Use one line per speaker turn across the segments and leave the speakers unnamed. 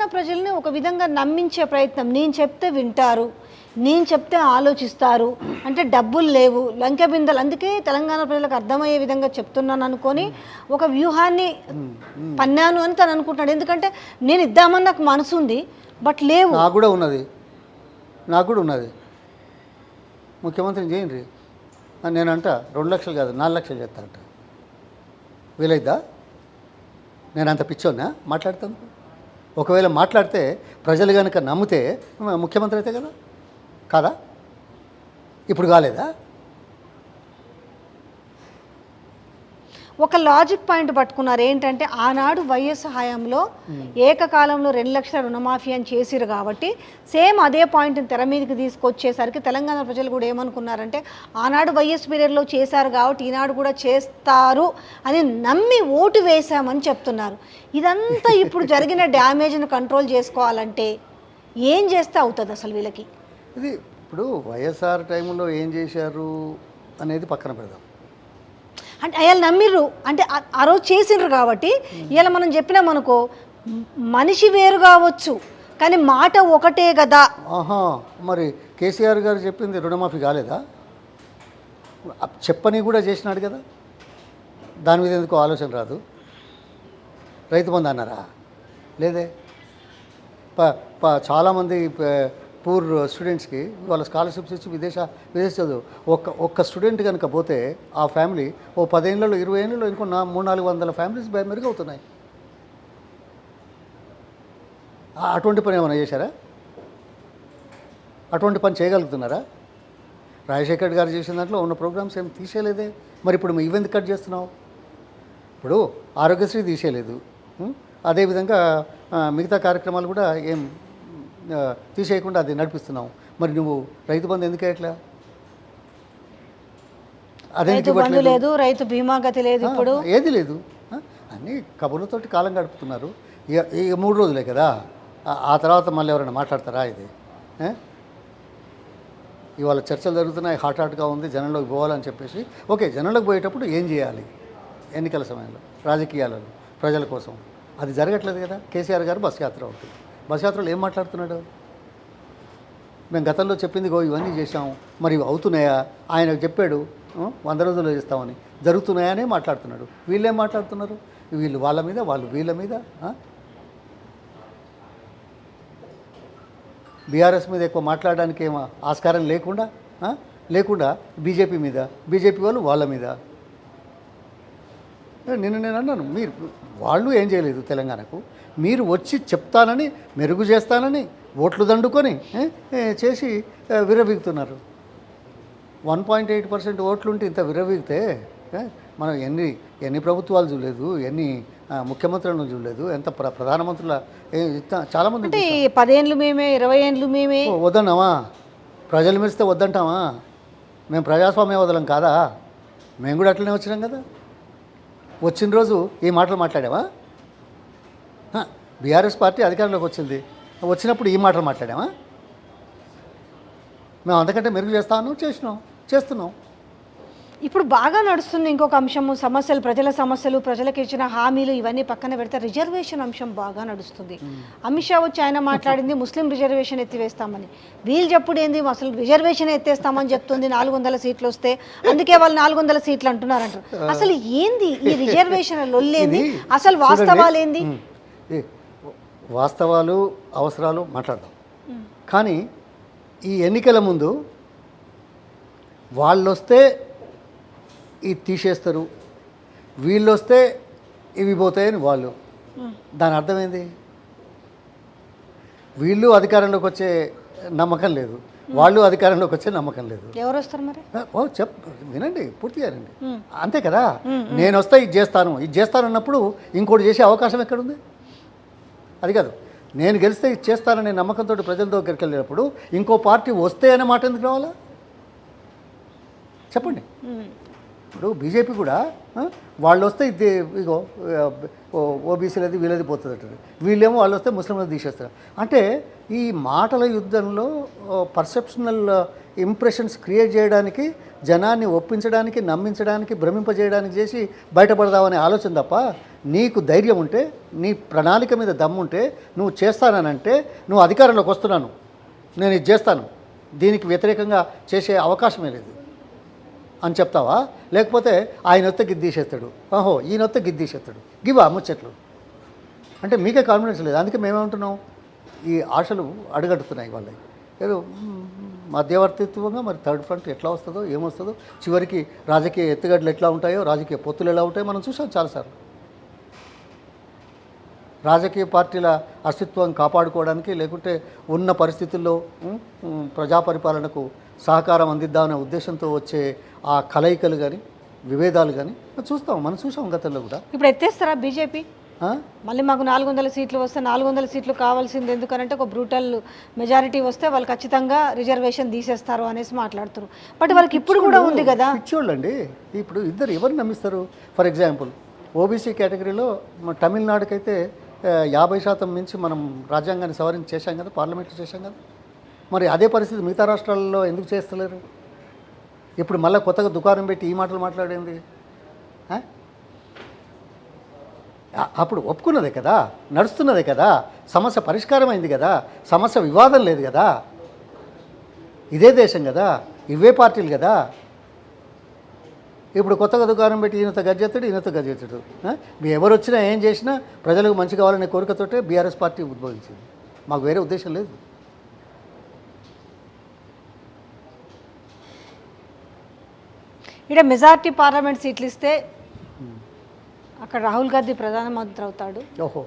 తెలంగాణ ప్రజల్ని ఒక విధంగా నమ్మించే ప్రయత్నం. నేను చెప్తే వింటారు. నేను చెప్తే ఆలోచిస్తారు. అంటే డబ్బులు లేవు లంకె బిందెలు అందుకే తెలంగాణ ప్రజలకు అర్థమయ్యే విధంగా చెప్తున్నాను అనుకొని ఒక వ్యూహాన్ని పన్నాను అని తను అనుకుంటున్నాడు. ఎందుకంటే నేను ఇద్దామని నాకు మనసు ఉంది బట్ లేవు.
నాకు కూడా ఉన్నది. నాకు కూడా ఉన్నది. ముఖ్యమంత్రిని చేయండి. అని నేను అంట రెండు లక్షలు కాదు నాలుగు లక్షలు చేస్తా అంట. వీలైద్దా? నేను అంత పిచ్చోన్నా మాట్లాడతాను. ఒకవేళ మాట్లాడితే ప్రజలు కనుక నమ్మితే ముఖ్యమంత్రి అయితే కదా? కాదా? ఇప్పుడు కాలేదా?
ఒక లాజిక్ పాయింట్ పట్టుకున్నారు. ఏంటంటే ఆనాడు వైఎస్ హయాంలో ఏకకాలంలో రెండు లక్షల రుణమాఫీ అని చేసిరు కాబట్టి సేమ్ అదే పాయింట్ని తెర మీదకి తీసుకొచ్చేసరికి తెలంగాణ ప్రజలు కూడా ఏమనుకున్నారంటే ఆనాడు వైఎస్ పీరియడ్లో చేశారు కాబట్టి ఈనాడు కూడా చేస్తారు అని నమ్మి ఓటు వేశామని చెప్తున్నారు. ఇదంతా ఇప్పుడు జరిగిన డ్యామేజ్ను కంట్రోల్ చేసుకోవాలంటే ఏం చేస్తే అవుతుంది అసలు వీళ్ళకి?
ఇది ఇప్పుడు వైఎస్ఆర్ టైంలో ఏం చేశారు అనేది పక్కన పెడదాం.
అంటే అయ్యాలు నమ్మిర్రు. అంటే ఆ- రోజు చేసిండ్రు కాబట్టి ఇలా మనం చెప్పినామనుకో అనుకో మనిషి వేరు కావచ్చు కానీ మాట ఒకటే కదా
ఆహా మరి కేసీఆర్ గారు చెప్పింది రుణమాఫీ కాలేదా? చెప్పని కూడా చేసినాడు కదా. దాని మీద ఎందుకు ఆలోచన రాదు? రైతు బంధు అన్నారా? లేదే. ప చాలామంది పూర్ స్టూడెంట్స్కి వాళ్ళ స్కాలర్షిప్స్ ఇచ్చి విదేశ విదేశ చదువు. ఒక్క ఒక్క స్టూడెంట్ కనుక పోతే ఆ ఫ్యామిలీ ఓ పదేళ్ళలో ఇరవై ఏళ్ళలో ఇంకో నా మూడు నాలుగు వందల ఫ్యామిలీస్ బై- మెరుగవుతున్నాయి. అటువంటి పని ఏమైనా చేశారా? అటువంటి పని చేయగలుగుతున్నారా? రాజశేఖర్ గారు చేసిన దాంట్లో ఉన్న ప్రోగ్రామ్స్ ఏం తీసేయలేదే? మరి ఇప్పుడు ఇవెందుకు కట్ చేస్తున్నావు? ఇప్పుడు ఆరోగ్యశ్రీ తీసేయలేదు. అదేవిధంగా మిగతా కార్యక్రమాలు కూడా ఏం తీసేయకుండా అది నడిపిస్తున్నావు. మరి నువ్వు రైతు బంధు ఎందుకు ఎట్లా అదే
రైతు బంధు లేదు రైతు బీమా గతి లేదు ఇప్పుడు.
ఏది లేదు? అన్నీ కబుర్లతోటి కాలం గడుపుతున్నారు. ఇక ఇక మూడు రోజులే కదా? ఆ- తర్వాత మళ్ళీ ఎవరైనా మాట్లాడతారా ఇది? ఇవాళ చర్చలు జరుగుతున్నాయి హాట్ హాట్గా ఉంది జనంలోకి పోవాలని చెప్పేసి. ఓకే జనంలోకి పోయేటప్పుడు ఏం చేయాలి? ఎన్నికల సమయంలో రాజకీయాలలో ప్రజల కోసం. అది జరగట్లేదు కదా? కేసీఆర్ గారు బస్ యాత్ర అవుతుంది బస్యాత్రలు ఏం మాట్లాడుతున్నాడు? మేము గతంలో చెప్పింది గో ఇవన్నీ చేశాము మరి అవుతున్నాయా? ఆయన చెప్పాడు వంద రోజుల్లో చేస్తామని. జరుగుతున్నాయనే మాట్లాడుతున్నాడు. వీళ్ళేం మాట్లాడుతున్నారు? వీళ్ళు వాళ్ళ మీద వాళ్ళు వీళ్ళ మీద బీఆర్ఎస్ మీద ఎక్కువ మాట్లాడడానికి ఏమో ఆస్కారం లేకుండా లేకుండా బీజేపీ మీద. బీజేపీ వాళ్ళు వాళ్ళ మీద. నిన్న నేను అన్నాను మీరు వాళ్ళు ఏం చేయలేదు తెలంగాణకు. మీరు వచ్చి చెప్తానని మెరుగు చేస్తానని ఓట్లు దండుకొని చేసి ఏ, విర్రవీగుతున్నారు. వన్ పాయింట్ ఎయిట్ పర్సెంట్ ఓట్లుంటే ఇంత విర్రవీగితే ఏ, మనం ఎన్ని ఎన్ని ప్రభుత్వాలు చూడలేదు ఎన్ని ముఖ్యమంత్రులను చూడలేదు ఎంత ప్ర ప్రధానమంత్రుల చాలామంది
అంటే పదేండ్లు మేమే ఇరవై ఏండ్లు మేమే.
ఓ, వద్దన్నావా? ప్రజలు మెరిస్తే వద్దంటావా? మేము ప్రజాస్వామ్య వదలం కాదా? మేము కూడా అట్లనే వచ్చినాం కదా. వచ్చిన రోజు ఈ మాటలు మాట్లాడావా? బీఆర్ఎస్ పార్టీ అధికారంలోకి వచ్చింది. వచ్చినప్పుడు ఈ మాటలు మాట్లాడామా మేము అంతకంటే మెరుగు చేస్తాను చేసినాం చేస్తున్నాం.
ఇప్పుడు బాగా నడుస్తుంది ఇంకొక అంశము సమస్యలు ప్రజల సమస్యలు ప్రజలకు ఇచ్చిన హామీలు ఇవన్నీ పక్కన పెడితే రిజర్వేషన్ అంశం బాగా నడుస్తుంది. అమిత్ షా వచ్చి ఆయన మాట్లాడింది ముస్లిం రిజర్వేషన్ ఎత్తివేస్తామని. వీళ్ళు చెప్పుడు ఏంది? అసలు రిజర్వేషన్ ఎత్తేస్తామని చెప్తుంది నాలుగు వందల సీట్లు వస్తే. అందుకే వాళ్ళు నాలుగు వందల సీట్లు అంటున్నారంట. అసలు ఏంది ఈ రిజర్వేషన్ లొల్లేంది అసలు వాస్తవాలు ఏంది?
వాస్తవాలు అవసరాలు మాట్లాడదాం. కానీ ఈ ఎన్నికల ముందు వాళ్ళు వస్తే ఇది తీసేస్తారు. వీళ్ళు వస్తే ఇవి పోతాయని వాళ్ళు. దాని అర్థం ఏంది వీళ్ళు అధికారంలోకి వచ్చే నమ్మకం లేదు. వాళ్ళు అధికారంలోకి వచ్చే నమ్మకం లేదు.
ఎవరు వస్తారు మరి
ఓ చెప్ వినండి పూర్తిగా వినండి అంతే కదా? నేను వస్తే ఇది చేస్తాను. ఇది చేస్తాను అన్నప్పుడు ఇంకోటి చేసే అవకాశం ఎక్కడుంది? అది కాదు. నేను గెలిస్తే ఇది చేస్తాననే నమ్మకంతో ప్రజల దగ్గరికి వెళ్ళినప్పుడు ఇంకో పార్టీ వస్తే అనే మాట ఎందుకు రావాలా? చెప్పండి. ఇప్పుడు బీజేపీ కూడా వాళ్ళు వస్తే ఇది ఇగో ఓబీసీలది వీళ్ళది పోతుంది అంటారు వీళ్ళేమో వాళ్ళు వస్తే ముస్లింలు తీసేస్తారు. అంటే ఈ మాటల యుద్ధంలో పర్సెప్షనల్ ఇంప్రెషన్స్ క్రియేట్ చేయడానికి జనాన్ని ఒప్పించడానికి నమ్మించడానికి భ్రమింపజేయడానికి చేసి బయటపడదామనే ఆలోచన తప్ప నీకు ధైర్యం ఉంటే నీ ప్రణాళిక మీద దమ్ముంటే నువ్వు చేస్తానంటే నువ్వు అధికారంలోకి వస్తున్నాను. నేను ఇది చేస్తాను. దీనికి వ్యతిరేకంగా చేసే అవకాశమే లేదు. అని చెప్తావా? లేకపోతే ఆయన వస్తే గిద్దీసేస్తాడు. ఓహో ఈయన వస్తే గిద్దీసేస్తాడు. గివా ముచ్చట్లు. అంటే మీకే కాన్ఫిడెన్స్ లేదు. అందుకే మేమేమంటున్నాం? ఈ ఆశలు అడుగడుతున్నాయి వాళ్ళకి. ఏదో మధ్యవర్తిత్వంగా మరి థర్డ్ ఫ్రంట్ ఎట్లా వస్తుందో ఏమొస్తుందో చివరికి రాజకీయ ఎత్తుగడ్లు ఎట్లా ఉంటాయో రాజకీయ పొత్తులు ఎలా ఉంటాయో మనం చూసాం చాలాసార్లు. రాజకీయ పార్టీల అస్తిత్వం కాపాడుకోవడానికి లేకుంటే ఉన్న పరిస్థితుల్లో ప్రజా పరిపాలనకు సహకారం అందిద్దామనే ఉద్దేశంతో వచ్చే ఆ కలయికలు కానీ విభేదాలు కానీ చూస్తాం మనం చూసాం గతంలో కూడా.
ఇప్పుడు ఎత్తేస్తారా బీజేపీ? మళ్ళీ మాకు నాలుగు వందల సీట్లు వస్తే నాలుగు వందల సీట్లు కావాల్సింది. ఎందుకనంటే ఒక బ్రూటల్ మెజారిటీ వస్తే వాళ్ళు ఖచ్చితంగా రిజర్వేషన్ తీసేస్తారు అనేసి మాట్లాడుతున్నారు. బట్ వాళ్ళకి ఇప్పుడు కూడా ఉంది కదా.
పిచ్చోళ్ళండి. ఇప్పుడు ఇద్దరు ఎవరు నమ్మిస్తారు? ఫర్ ఎగ్జాంపుల్ ఓబీసీ కేటగిరీలో తమిళనాడుకైతే యాభై శాతం మించి మనం రాజ్యాంగాన్ని సవరణ చేశాం కదా పార్లమెంట్లో చేశాం కదా. మరి అదే పరిస్థితి మిగతా రాష్ట్రాలలో ఎందుకు చేస్తలేరు? ఇప్పుడు మళ్ళీ కొత్తగా దుకాణం పెట్టి ఈ మాటలు మాట్లాడేది? అప్పుడు ఒప్పుకున్నదే కదా నడుస్తున్నదే కదా సమస్య పరిష్కారం అయింది కదా సమస్య వివాదం లేదు కదా. ఇదే దేశం కదా ఇవే పార్టీలు కదా. ఇప్పుడు కొత్తగా దుకాణం పెట్టి ఈయనతో గజ్జెత్తాడు ఈయనతో గజ్జెత్తాడు. ఆ? మీ ఎవరు వచ్చినా ఏం చేసినా ప్రజలకు మంచి కావాలనే కోరికతోటే బీఆర్ఎస్ పార్టీ ఉద్భవించింది. మాకు వేరే ఉద్దేశం లేదు.
ఇక్కడ మెజారిటీ పార్లమెంట్ సీట్లు ఇస్తే అక్కడ రాహుల్ గాంధీ ప్రధానమంత్రి అవుతాడు.
ఓహో.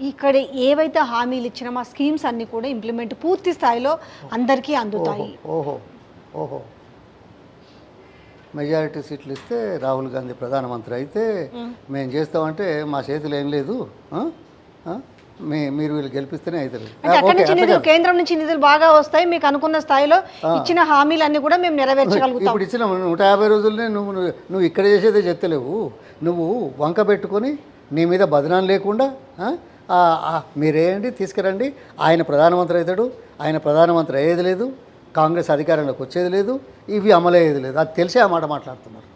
ఇక్కడ ఏవైతే హామీలు ఇచ్చినా మా స్కీమ్స్ అన్ని కూడా ఇంప్లిమెంట్ పూర్తి స్థాయిలో అందరికీ అందుతాయి.
ఓహో ఓహో. మెజారిటీ సీట్లు ఇస్తే రాహుల్ గాంధీ ప్రధానమంత్రి అయితే మేము చేస్తామంటే మా చేతిలో ఏం లేదు మీరు వీళ్ళు గెలిపిస్తేనే అవుతారు.
కేంద్రం నుంచి నిధులు బాగా వస్తాయి మీకు అనుకున్న స్థాయిలో ఇచ్చిన హామీలన్నీ కూడా మేము నెరవేర్చగలుగుతాం.
ఇప్పుడు ఇచ్చిన నూట యాభై రోజులనే నువ్వు నువ్వు- ఇక్కడ చేసేదే చెప్తలేవు నువ్వు వంక పెట్టుకొని నీ మీద బదనాం లేకుండా మీరేంటి తీసుకురండి. ఆయన ప్రధానమంత్రి అవుతాడు. ఆయన ప్రధానమంత్రి అయ్యేది లేదు. కాంగ్రెస్ అధికారంలోకి వచ్చేది లేదు ఇవి అమలయ్యేది లేదు. అది తెలిసే ఆ మాట మాట్లాడుతున్నారు.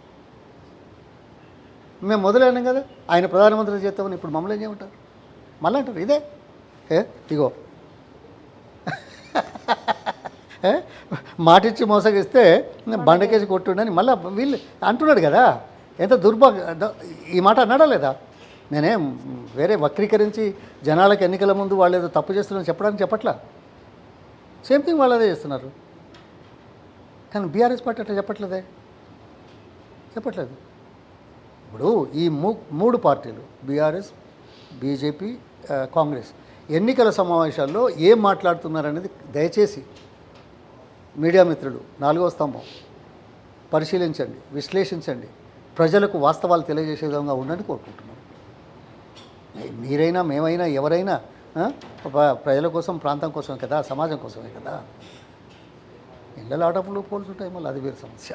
మేము మొదలైనాం కదా ఆయన ప్రధానమంత్రి చేస్తామని ఇప్పుడు మమ్మల్ని ఏం చేయమంటారు? మళ్ళీ అంటారు ఇదే. ఏ ఇగో. ఏ? మాటిచ్చి మోసగిస్తే బండకేసి కొట్టుండని మళ్ళీ వీళ్ళు అంటున్నాడు కదా. ఎంత దుర్భాగ్య ఈ మాట అన్నాడా లేదా? నేనేం వేరే వక్రీకరించి జనాలకు ఎన్నికల ముందు వాళ్ళు ఏదో తప్పు చేస్తున్నారని చెప్పడానికి చెప్పట్లా? సేమ్ థింగ్ వాళ్ళు అదే చేస్తున్నారు. కానీ బీఆర్ఎస్ పార్టీ అట్లా చెప్పట్లేదే? చెప్పట్లేదు. ఇప్పుడు ఈ మూ మూడు పార్టీలు బీఆర్ఎస్ బీజేపీ కాంగ్రెస్ ఎన్నికల సమావేశాల్లో ఏం మాట్లాడుతున్నారనేది దయచేసి మీడియా మిత్రులు నాలుగో స్తంభం పరిశీలించండి విశ్లేషించండి ప్రజలకు వాస్తవాలు తెలియజేసే విధంగా ఉందని కోరుకుంటున్నాను మీరైనా మేమైనా ఎవరైనా ప్రజల కోసం ప్రాంతం కోసమే కదా సమాజం కోసమే కదా? ఇళ్ళ ఆటపులు పోల్చుంటాయి మళ్ళీ అది వేరే సమస్య.